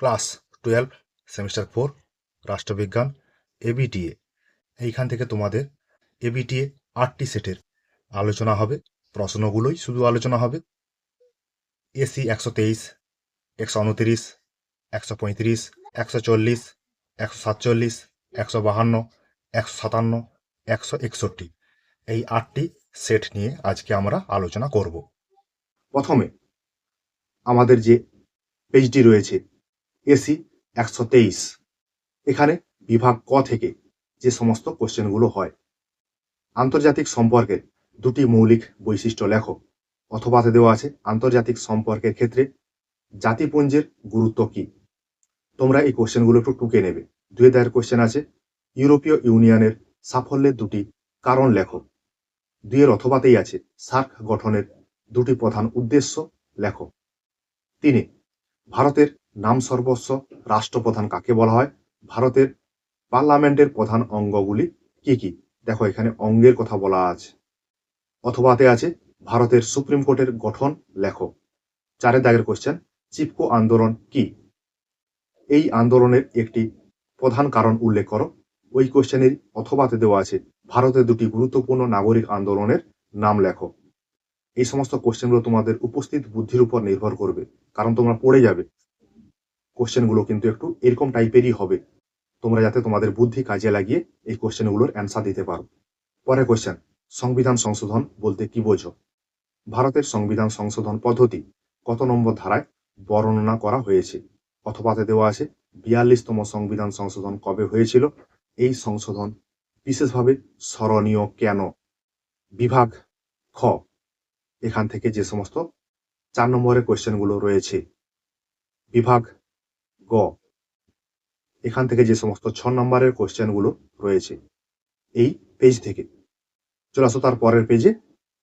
Class twelve, semester four, রাষ্ট্রবিজ্ঞান ABTA এইখান থেকে তোমাদের এবিটিএ আটটি সেটের আলোচনা হবে, প্রশ্নগুলোই শুধু আলোচনা হবে। এসি একশো তেইশ, একশো উনতিরিশ, একশো পঁয়ত্রিশ, একশো চল্লিশ, একশো সাতচল্লিশ, একশো বাহান্ন, একশো সাতান্ন, একশো একষট্টি। এই আটটি সেট নিয়ে আজকে আমরা আলোচনা করব। প্রথমে আমাদের যে পেজটি রয়েছে এসি একশো তেইশ। এখানে বিভাগ ক থেকে যে সমস্ত কোশ্চেনগুলো হয়। আন্তর্জাতিক সম্পর্কের দুটি মৌলিক বৈশিষ্ট্য লেখো। অথবাতে দেওয়া আছে আন্তর্জাতিক সম্পর্কের ক্ষেত্রে জাতিপুঞ্জের গুরুত্ব কি? তোমরা এই কোশ্চেনগুলো একটু টুকে নেবে। দুই দায়ের কোশ্চেন আছে, ইউরোপীয় ইউনিয়নের সাফল্যের দুটি কারণ লেখো। দুইয়ের অথবাতেই আছে সার্ক গঠনের দুটি প্রধান উদ্দেশ্য লেখো। তিনি ভারতের নাম সর্বস্ব রাষ্ট্রপ্রধান কাকে বলা হয়? ভারতের পার্লামেন্টের প্রধান অঙ্গগুলি কি কি? দেখো, এখানে অঙ্গের কথা বলা আছে। অথবাতে আছে, ভারতের সুপ্রিম কোর্টের গঠন লেখো। চারের দাগের কোশ্চেন চিপকো আন্দোলন কি? এই আন্দোলনের একটি প্রধান কারণ উল্লেখ করো। ওই কোশ্চেনের অথবাতে দেওয়া আছে, ভারতের দুটি গুরুত্বপূর্ণ নাগরিক আন্দোলনের নাম লেখো। এই সমস্ত কোশ্চেনগুলো তোমাদের উপস্থিত বুদ্ধির উপর নির্ভর করবে। কারণ তোমরা পড়ে যাবে। কোশ্চেনগুলো কিন্তু একটু এরকম টাইপেরই হবে। তোমরা যাতে তোমাদের বুদ্ধি কাজে লাগিয়ে এই কোশ্চেনগুলোর অ্যান্সার দিতে পারো। পরে কোশ্চেন সংবিধান সংশোধন বলতে কি বোঝো? ভারতের সংবিধান সংশোধন পদ্ধতি কত নম্বর ধারায় বর্ণনা করা হয়েছে? অথবাতে দেওয়া আছে, বিয়াল্লিশতম সংবিধান সংশোধন কবে হয়েছিল? এই সংশোধন বিশেষভাবে স্মরণীয় কেন? বিভাগ খ, এখান থেকে যে সমস্ত চার নম্বরের কোয়েশ্চেনগুলো রয়েছে। বিভাগ গ। এখান থেকে যে সমস্ত ছ নম্বরের কোয়েশ্চেনগুলো রয়েছে, এই পেজ থেকে। চলে আসো তার পরের পেজে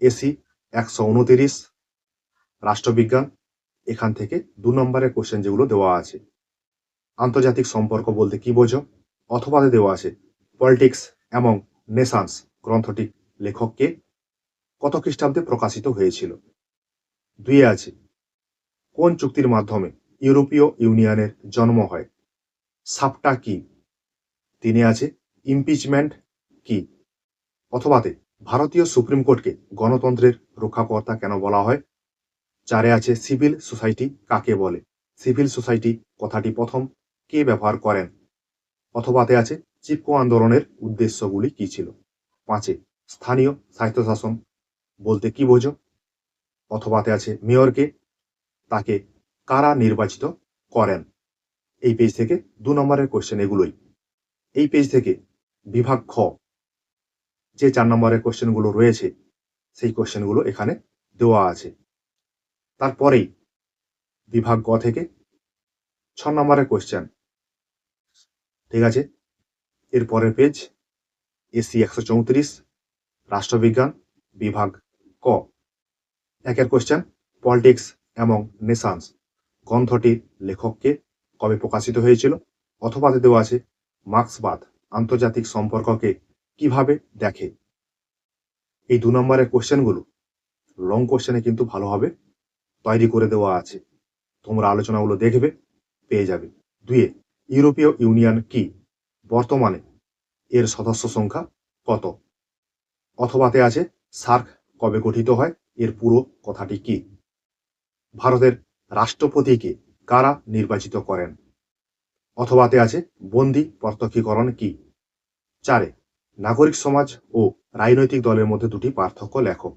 এসি একশো উনতিরিশ, রাষ্ট্রবিজ্ঞান, এখান থেকে দু নম্বরের কোশ্চেন যেগুলো দেওয়া আছে। আন্তর্জাতিক সম্পর্ক বলতে কি বোঝো? অথবা দেওয়া আছে পলিটিক্স এবং নেশান্স গ্রন্থটি লেখককে কত খ্রিস্টাব্দে প্রকাশিত হয়েছিল? দুইয়ে আছে। কোন চুক্তির মাধ্যমে ইউরোপীয় ইউনিয়নের জন্ম হয়? সাপটা কি? তিনে আছে, ইমপিচমেন্ট কি? অথবাতে ভারতীয় সুপ্রিম কোর্টকে গণতন্ত্রের রক্ষাকর্তা কেন বলা হয়? চারে আছে, সিভিল সোসাইটি কাকে বলে? সিভিল সোসাইটি কথাটি প্রথম কে ব্যবহার করেন? অথবাতে আছে চিপকো আন্দোলনের উদ্দেশ্যগুলি কি ছিল? পাঁচে, স্থানীয় স্বায়ত্তশাসন বলতে কি বোঝো? অথবাতে আছে মেয়রকে তাকে কারা নির্বাচিত করেন? এই পেজ থেকে দু নম্বরের কোশ্চেন এগুলোই। এই পেজ থেকে বিভাগ খ, যে চার নম্বরের কোশ্চেনগুলো রয়েছে, সেই কোশ্চেনগুলো এখানে দেওয়া আছে। তারপরেই বিভাগ গ থেকে ছ নম্বরের কোশ্চেন ঠিক আছে? এরপরের পেজ এসি একশো চৌত্রিশ, রাষ্ট্রবিজ্ঞান বিভাগ ক। একের কোশ্চেন পলিটিক্স এবং নেশান্স গ্রন্থটির লেখককে কবে প্রকাশিত হয়েছিল? অথবা দেওয়া আছে, মার্ক্সবাদ আন্তর্জাতিক সম্পর্ককে কীভাবে দেখে? এই দু নম্বরের কোশ্চেনগুলো লং কোশ্চেনে কিন্তু ভালোভাবে তৈরি করে দেওয়া আছে। তোমরা আলোচনাগুলো দেখবে, পেয়ে যাবে। দুয়ে ইউরোপীয় ইউনিয়ন কি? বর্তমানে এর সদস্য সংখ্যা কত? অথবাতে আছে, সার্ক কবে গঠিত হয়? এর পুরো কথাটি কি? ভারতের রাষ্ট্রপতিকে কারা নির্বাচিত করেন? অথবাতে আছে বন্দি প্রত্যক্ষীকরণ কি? চারে, নাগরিক সমাজ ও রাজনৈতিক দলের মধ্যে দুটি পার্থক্য লেখো।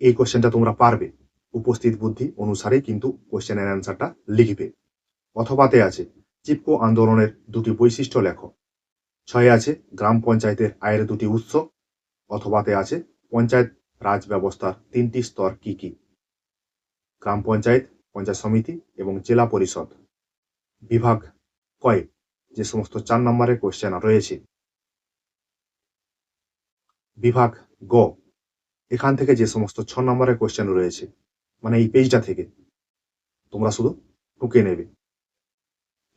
এই কোশ্চেনটা তোমরা পারবে। উপস্থিত বুদ্ধি অনুসারে কিন্তু কোশ্চেনের অ্যান্সারটা লিখবে। অথবাতে আছে চিপকো আন্দোলনের দুটি বৈশিষ্ট্য লেখো। ছয়ে আছে গ্রাম পঞ্চায়েতের আয়ের দুটি উৎস। অথবাতে আছে পঞ্চায়েত রাজ ব্যবস্থার তিনটি স্তর কি কি? গ্রাম পঞ্চায়েত পঞ্চায়েত সমিতি এবং জেলা পরিষদ। বিভাগ কয়ে? যে সমস্ত চার নম্বরের কোশ্চেন রয়েছে। বিভাগ গ। এখান থেকে যে সমস্ত ছ নম্বরের কোশ্চেন রয়েছে মানে এই পেজটা থেকে, তোমরা শুধু টুকে নেবে।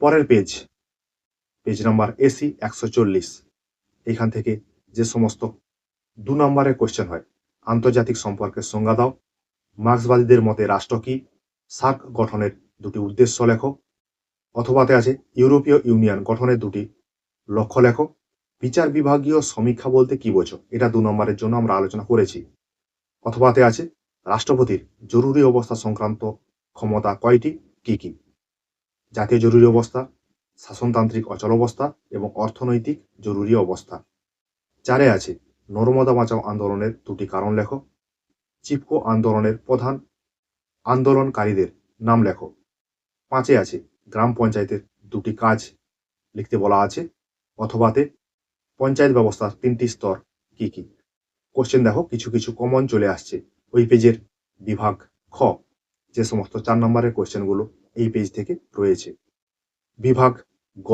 পরের পেজ পেজ নাম্বার এসি একশো চল্লিশ। এখান থেকে যে সমস্ত দু নম্বরের কোশ্চেন হয় আন্তর্জাতিক সম্পর্কের সংজ্ঞা দাও। মার্ক্সবাদীদের মতে রাষ্ট্র কি? সার্ক গঠনের দুটি উদ্দেশ্য লেখো। অথবাতে আছে ইউরোপীয় ইউনিয়ন গঠনের দুটি লক্ষ্য লেখো। বিচার বিভাগীয় সমীক্ষা বলতে কি বোঝো? এটা দু নম্বরের জন্য আমরা আলোচনা করেছি। অথবাতে আছে রাষ্ট্রপতির জরুরি অবস্থা সংক্রান্ত ক্ষমতা কয়টি? কি কি? জাতীয় জরুরি অবস্থা, শাসনতান্ত্রিক অচল অবস্থা এবং অর্থনৈতিক জরুরি অবস্থা। চারে আছে নর্মদা বাঁচাও আন্দোলনের দুটি কারণ লেখো। চিপকো আন্দোলনের প্রধান আন্দোলনকারীদের নাম লেখো। পাঁচে আছে গ্রাম পঞ্চায়েতের দুটি কাজ লিখতে বলা আছে। অথবাতে পঞ্চায়েত ব্যবস্থার তিনটি স্তর কি কি? কোশ্চেন দেখো, কিছু কিছু কমন চলে আসছে। ওই পেজের বিভাগ খ। যে সমস্ত চার নম্বরের কোশ্চেনগুলো এই পেজ থেকে রয়েছে। বিভাগ গ।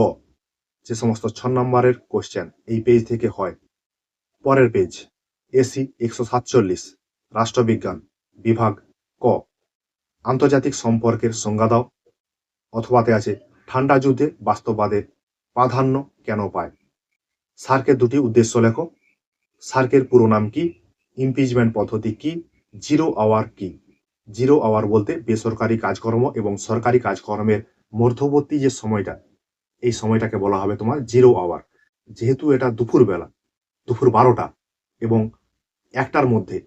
যে সমস্ত ছ নম্বরের কোশ্চেন এই পেজ থেকে হয়। পরের পেজ, এসি একশো সাতচল্লিশ, রাষ্ট্রবিজ্ঞান, বিভাগ ক। আন্তর্জাতিক সম্পর্কের সংজ্ঞা দাও অথবাতে আছে, ঠান্ডা যুদ্ধে বাস্তববাদের প্রাধান্য কেন পায়? সার্কের দুটি উদ্দেশ্য লেখো। সার্কের পুরো নাম কি? ইমপিচমেন্ট পদ্ধতি কি? জিরো আওয়ার কি? জিরো আওয়ার বলতে বেসরকারি কাজকর্ম এবং সরকারি কাজকর্মের মধ্যবর্তী যে সময়টা, এই সময়টাকে বলা হবে তোমার জিরো আওয়ার। যেহেতু এটা দুপুর বেলা দুপুর বারোটা এবং একটার মধ্যে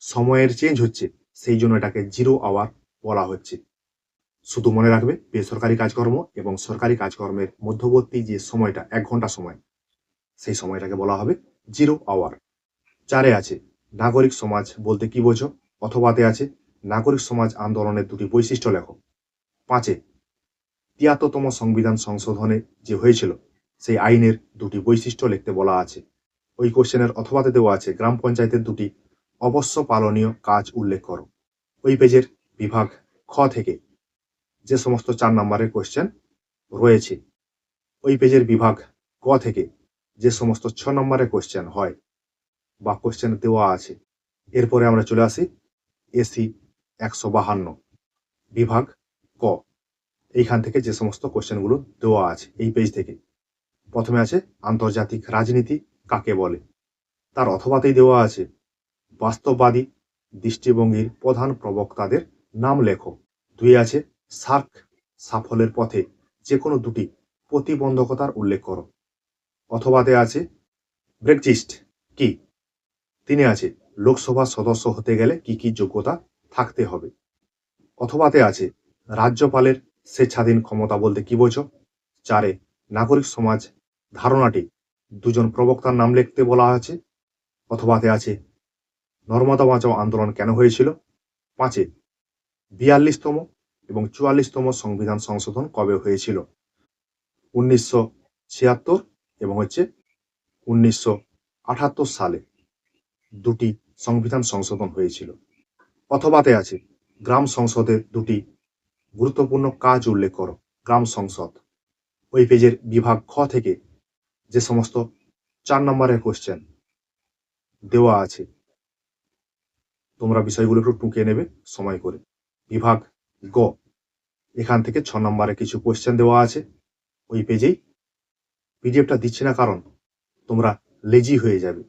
সময়ের চেঞ্জ হচ্ছে, সেই জন্য এটাকে জিরো আওয়ার বলা হচ্ছে। শুধু মনে রাখবে, বেসরকারি কাজকর্ম এবং সরকারি কাজকর্মের মধ্যবর্তী যে সময়টা, এক ঘণ্টা সময়, সেই সময়টাকে বলা হবে জিরো আওয়ার চারে আছে, নাগরিক সমাজ বলতে কি বোঝো? অথবাতে আছে, নাগরিক সমাজ আন্দোলনের দুটি বৈশিষ্ট্য লেখো। পাঁচে, তিয়াত্তরতম সংবিধান সংশোধনে যে হয়েছিল, সেই আইনের দুটি বৈশিষ্ট্য লিখতে বলা আছে। ওই কোশ্চেনের অথবাতে দেওয়া আছে, গ্রাম পঞ্চায়েতের দুটি। অবশ্য পালনীয় কাজ উল্লেখ করো। ওই পেজের বিভাগ খ থেকে যে সমস্ত চার নম্বরের কোশ্চেন রয়েছে, ওই পেজের বিভাগ ক থেকে যে সমস্ত ছ নম্বরের কোশ্চেন হয় বা কোশ্চেন দেওয়া আছে। এরপরে আমরা চলে আসি এসি একশো বাহান্ন, বিভাগ ক। এইখান থেকে যে সমস্ত কোশ্চেনগুলো দেওয়া আছে, এই পেজ থেকে। প্রথমে আছে আন্তর্জাতিক রাজনীতি কাকে বলে? তার অথবাতেই দেওয়া আছে, বাস্তববাদী দৃষ্টিভঙ্গির প্রধান প্রবক্তাদের নাম লেখো। দুই আছে, সার্ক সাফল্যের পথে যে কোনো দুটি প্রতিবন্ধকতার উল্লেখ করো। অথবাতে আছে ব্রেকজিস্ট কি? তিনি আছে, লোকসভা সদস্য হতে গেলে কি কি যোগ্যতা থাকতে হবে? অথবাতে আছে, রাজ্যপালের স্বেচ্ছাধীন ক্ষমতা বলতে কি বোঝো? চারে, নাগরিক সমাজ ধারণাটি দুজন প্রবক্তার নাম লিখতে বলা আছে অথবাতে আছে, নর্মদা বাঁচাও আন্দোলন কেন হয়েছিল? পাঁচে, বিয়াল্লিশতম এবং চুয়াল্লিশতম সংবিধান সংশোধন কবে হয়েছিল? উনিশশো ছিয়াত্তর এবং হচ্ছে উনিশশো আটাত্তর সালে দুটি সংবিধান সংশোধন হয়েছিল। অথবাতে আছে, গ্রাম সংসদের দুটি গুরুত্বপূর্ণ কাজ উল্লেখ করো। গ্রাম সংসদ। ওই পেজের বিভাগ খ থেকে যে সমস্ত চার নম্বরের কোশ্চেন দেওয়া আছে, তোমরা বিষয়গুলো একটু টুকে নেবে, সময় করে। বিভাগ গ, এখান থেকে ছ নম্বরে কিছু কোশ্চেন দেওয়া আছে, ওই পেজেই। পিডিএফটা দিচ্ছি না কারণ তোমরা লেজি হয়ে যাবে।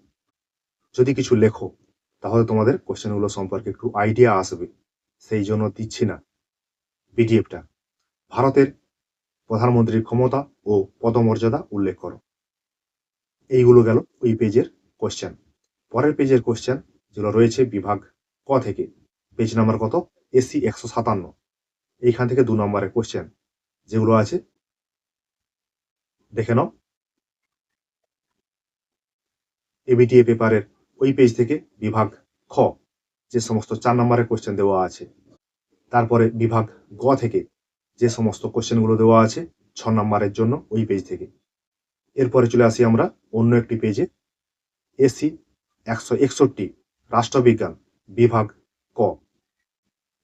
যদি কিছু লেখো, তাহলে তোমাদের কোশ্চেনগুলো সম্পর্কে একটু আইডিয়া আসবে। সেই জন্য দিচ্ছি না পিডিএফটা ভারতের প্রধানমন্ত্রীর ক্ষমতা ও পদমর্যাদা উল্লেখ করো। এইগুলো গেল ওই পেজের কোশ্চেন পরের পেজের কোশ্চেন যেগুলো রয়েছে বিভাগ ক থেকে, পেজ নাম্বার কত? এসি একশো সাতান্ন। এইখান থেকে দু নম্বরের কোশ্চেন যেগুলো আছে, দেখে নাও। এবিটিএ পেপারের ওই পেজ থেকে বিভাগ খ, যে সমস্ত চার নম্বরের কোশ্চেন দেওয়া আছে। তারপরে বিভাগ গ থেকে যে সমস্ত কোশ্চেনগুলো দেওয়া আছে, ছ নম্বরের জন্য ওই পেজ থেকে। এরপরে চলে আসি আমরা অন্য একটি পেজে এসি একশো একষট্টি, রাষ্ট্রবিজ্ঞান বিভাগ ক।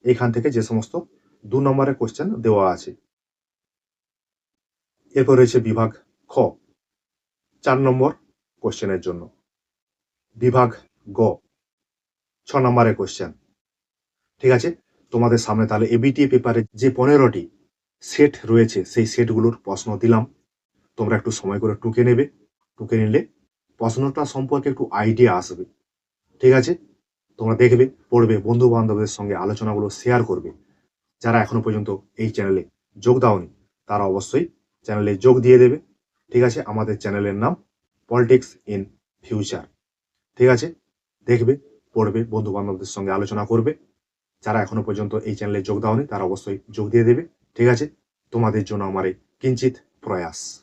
এখান থেকে যে সমস্ত দু নম্বরের কোশ্চেন দেওয়া আছে। এরপর রয়েছে বিভাগ খ, চার নম্বর কোশ্চেনের জন্য। বিভাগ গ, ছ নম্বরের কোশ্চেন ঠিক আছে? তোমাদের সামনে তাহলে এবিটিএ পেপারে যে পনেরোটি সেট রয়েছে, সেই সেটগুলোর প্রশ্ন দিলাম। তোমরা একটু সময় করে টুকে নেবে, টুকে নিলে প্রশ্নটা সম্পর্কে একটু আইডিয়া আসবে, ঠিক আছে? তোমরা দেখবে, পড়বে বন্ধু বান্ধবদের সঙ্গে আলোচনাগুলো শেয়ার করবে। যারা এখনও পর্যন্ত এই চ্যানেলে যোগ দাওনি, তারা তারা অবশ্যই চ্যানেলে যোগ দিয়ে দেবে, ঠিক আছে? আমাদের চ্যানেলের নাম পলিটিক্স ইন ফিউচার ঠিক আছে? দেখবে, পড়বে বন্ধু বান্ধবদের সঙ্গে আলোচনা করবে। যারা এখনও পর্যন্ত এই চ্যানেলে যোগ দাওনি, তারা অবশ্যই যোগ দিয়ে দেবে, ঠিক আছে? তোমাদের জন্য আমার এই কিঞ্চিত প্রয়াস।